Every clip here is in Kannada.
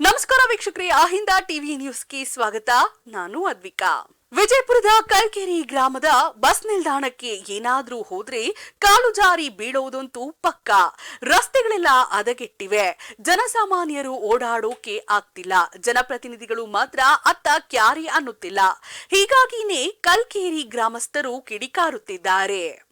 ನಮಸ್ಕಾರ ವೀಕ್ಷಕರೇ ಅಹಿಂದ ಟಿವಿ ನ್ಯೂಸ್ಗೆ ಸ್ವಾಗತ. ನಾನು ಅದ್ವಿಕಾ. ವಿಜಯಪುರದ ಕಲ್ಕೆರಿ ಗ್ರಾಮದ ಬಸ್ ನಿಲ್ದಾಣಕ್ಕೆ ಏನಾದ್ರೂ ಹೋದ್ರೆ ಕಾಲು ಜಾರಿ ಬೀಳೋದಂತೂ ಪಕ್ಕ. ರಸ್ತೆಗಳೆಲ್ಲ ಅದಗೆಟ್ಟಿವೆ ಜನಸಾಮಾನ್ಯರು ಓಡಾಡೋಕೆ ಆಗ್ತಿಲ್ಲ. ಜನಪ್ರತಿನಿಧಿಗಳು ಮಾತ್ರ ಅತ್ತ ಕ್ಯಾರಿ ಅನ್ನುತ್ತಿಲ್ಲ. ಹೀಗಾಗಿನೇ ಕಲ್ಕೇರಿ ಗ್ರಾಮಸ್ಥರು ಕಿಡಿಕಾರುತ್ತಿದ್ದಾರೆ.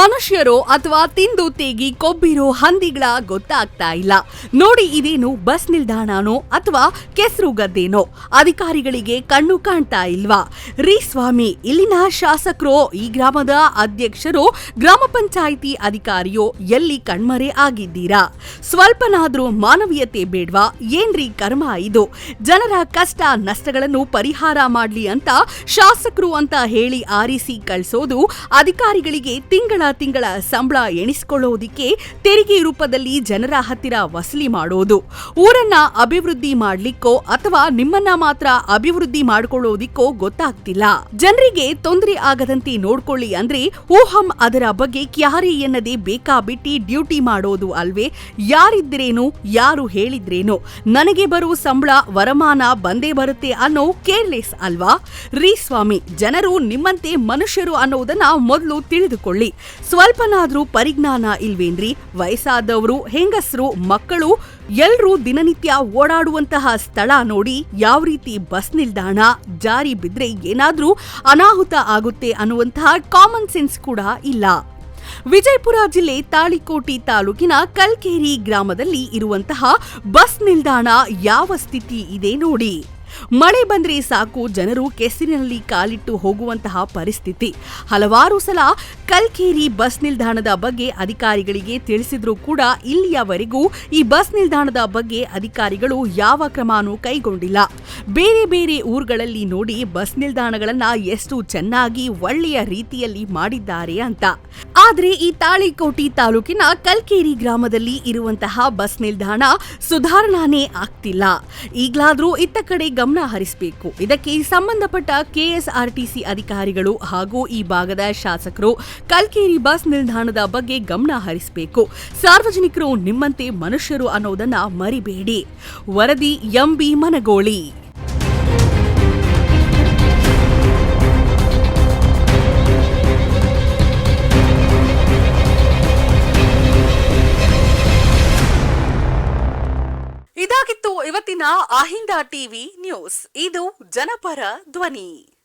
ಮನುಷ್ಯರು ಅಥವಾ ತಿಂದು ತೇಗಿ ಕೊಬ್ಬಿರೋ ಹಂದಿಗಳ ಗೊತ್ತಾಗ್ತಾ ಇಲ್ಲ. ನೋಡಿ ಇದೇನು ಬಸ್ ನಿಲ್ದಾಣನೋ ಅಥವಾ ಕೆಸರು ಗದ್ದೇನೋ? ಅಧಿಕಾರಿಗಳಿಗೆ ಕಣ್ಣು ಕಾಣ್ತಾ ಇಲ್ವಾ? ರೀ ಸ್ವಾಮಿ, ಇಲ್ಲಿನ ಶಾಸಕರು, ಈ ಗ್ರಾಮದ ಅಧ್ಯಕ್ಷರು, ಗ್ರಾಮ ಪಂಚಾಯಿತಿ ಅಧಿಕಾರಿಯೋ ಎಲ್ಲಿ ಕಣ್ಮರೆ ಆಗಿದ್ದೀರಾ? ಸ್ವಲ್ಪನಾದ್ರೂ ಮಾನವೀಯತೆ ಬೇಡ್ವಾ? ಏನ್ರಿ ಕರ್ಮ ಇದು? ಜನರ ಕಷ್ಟ ನಷ್ಟಗಳನ್ನು ಪರಿಹಾರ ಮಾಡ್ಲಿ ಅಂತ ಶಾಸಕರು ಅಂತ ಹೇಳಿ ಆರಿಸಿ ಕಳಿಸೋದು ಅಧಿಕಾರಿಗಳಿಗೆ ತಿಂಗಳ ತಿಂಗಳ ಸಂಬಳ ಎಣಿಸಿಕೊಳ್ಳುವುದಕ್ಕೆ ತೆರಿಗೆ ರೂಪದಲ್ಲಿ ಜನರ ಹತ್ತಿರ ವಸೂಲಿ ಮಾಡೋದು. ಊರನ್ನ ಅಭಿವೃದ್ಧಿ ಮಾಡ್ಲಿಕ್ಕೋ ಅಥವಾ ನಿಮ್ಮನ್ನ ಮಾತ್ರ ಅಭಿವೃದ್ಧಿ ಮಾಡ್ಕೊಳ್ಳೋದಿಕ್ಕೋ ಗೊತ್ತಾಗ್ತಿಲ್ಲ. ಜನರಿಗೆ ತೊಂದರೆ ಆಗದಂತೆ ನೋಡ್ಕೊಳ್ಳಿ ಅಂದ್ರೆ ಊಹಂ ಅದರ ಬಗ್ಗೆ ಕ್ಯಾರಿ ಎನ್ನದೆ ಬೇಕಾಬಿಟ್ಟಿ ಡ್ಯೂಟಿ ಮಾಡೋದು ಅಲ್ವೇ? ಯಾರಿದ್ರೇನು, ಯಾರು ಹೇಳಿದ್ರೇನು? ನನಗೆ ಬರೋ ಸಂಬಳ ವರಮಾನ ಬಂದೇ ಬರುತ್ತೆ ಅನ್ನೋ ಕೇರ್ಲೆಸ್ ಅಲ್ವಾ? ರೀ ಸ್ವಾಮಿ, ಜನರು ನಿಮ್ಮಂತೆ ಮನುಷ್ಯರು ಅನ್ನೋದನ್ನ ಮೊದಲು ತಿಳಿದುಕೊಳ್ಳಿ. ಸ್ವಲ್ಪನಾದ್ರೂ ಪರಿಜ್ಞಾನ ಇಲ್ವೇನ್ರಿ? ವಯಸ್ಸಾದವರು, ಹೆಂಗಸರು, ಮಕ್ಕಳು, ಎಲ್ರೂ ದಿನನಿತ್ಯ ಓಡಾಡುವಂತಹ ಸ್ಥಳ ನೋಡಿ ಯಾವ ರೀತಿ ಬಸ್ ನಿಲ್ದಾಣ, ಜಾರಿ ಬಿದ್ರೆ ಏನಾದ್ರೂ ಅನಾಹುತ ಆಗುತ್ತೆ ಅನ್ನುವಂತಹ ಕಾಮನ್ ಸೆನ್ಸ್ ಕೂಡ ಇಲ್ಲ. ವಿಜಯಪುರ ಜಿಲ್ಲೆ ತಾಳಿಕೋಟಿ ತಾಲೂಕಿನ ಕಲ್ಕೇರಿ ಗ್ರಾಮದಲ್ಲಿ ಇರುವಂತಹ ಬಸ್ ನಿಲ್ದಾಣ ಯಾವ ಸ್ಥಿತಿ ಇದೆ ನೋಡಿ. ಮಳೆ ಬಂದ್ರೆ ಸಾಕು, ಜನರು ಕೆಸರಿನಲ್ಲಿ ಕಾಲಿಟ್ಟು ಹೋಗುವಂತಹ ಪರಿಸ್ಥಿತಿ. ಹಲವಾರು ಸಲ ಕಲ್ಕೇರಿ ಬಸ್ ನಿಲ್ದಾಣದ ಬಗ್ಗೆ ಅಧಿಕಾರಿಗಳಿಗೆ ತಿಳಿಸಿದ್ರೂ ಕೂಡ ಇಲ್ಲಿಯವರೆಗೂ ಈ ಬಸ್ ನಿಲ್ದಾಣದ ಬಗ್ಗೆ ಅಧಿಕಾರಿಗಳು ಯಾವ ಕ್ರಮನೂ ಕೈಗೊಂಡಿಲ್ಲ. ಬೇರೆ ಬೇರೆ ಊರುಗಳಲ್ಲಿ ನೋಡಿ ಬಸ್ ನಿಲ್ದಾಣಗಳನ್ನ ಎಷ್ಟು ಚೆನ್ನಾಗಿ ಒಳ್ಳೆಯ ರೀತಿಯಲ್ಲಿ ಮಾಡಿದ್ದಾರೆ ಅಂತ. ಆದ್ರೆ ಈ ತಾಳಿಕೋಟಿ ತಾಲೂಕಿನ ಕಲ್ಕೇರಿ ಗ್ರಾಮದಲ್ಲಿ ಇರುವಂತಹ ಬಸ್ ನಿಲ್ದಾಣ ಸುಧಾರಣಾನೇ ಆಗ್ತಿಲ್ಲ. ಈಗಲಾದರೂ ಇತ್ತ ಕಡೆ ಗಮನ ಹರಿಸಬೇಕು. ಇದಕ್ಕೆ ಸಂಬಂಧಪಟ್ಟ ಕೆಎಸ್ಆರ್ಟಿಸಿ ಅಧಿಕಾರಿಗಳು ಹಾಗೂ ಈ ಭಾಗದ ಶಾಸಕರು ಕಲ್ಕೇರಿ ಬಸ್ ನಿಲ್ದಾಣದ ಬಗ್ಗೆ ಗಮನ ಹರಿಸಬೇಕು. ಸಾರ್ವಜನಿಕರು ನಿಮ್ಮಂತೆ ಮನುಷ್ಯರು ಅನ್ನೋದನ್ನ ಮರಿಬೇಡಿ. ವರದಿ ಎಂಬಿ ಮನಗೋಳಿ. ಇವತ್ತಿನ ಅಹಿಂದ ಟಿವಿ ನ್ಯೂಸ್. ಇದು ಜನಪರ ಧ್ವನಿ.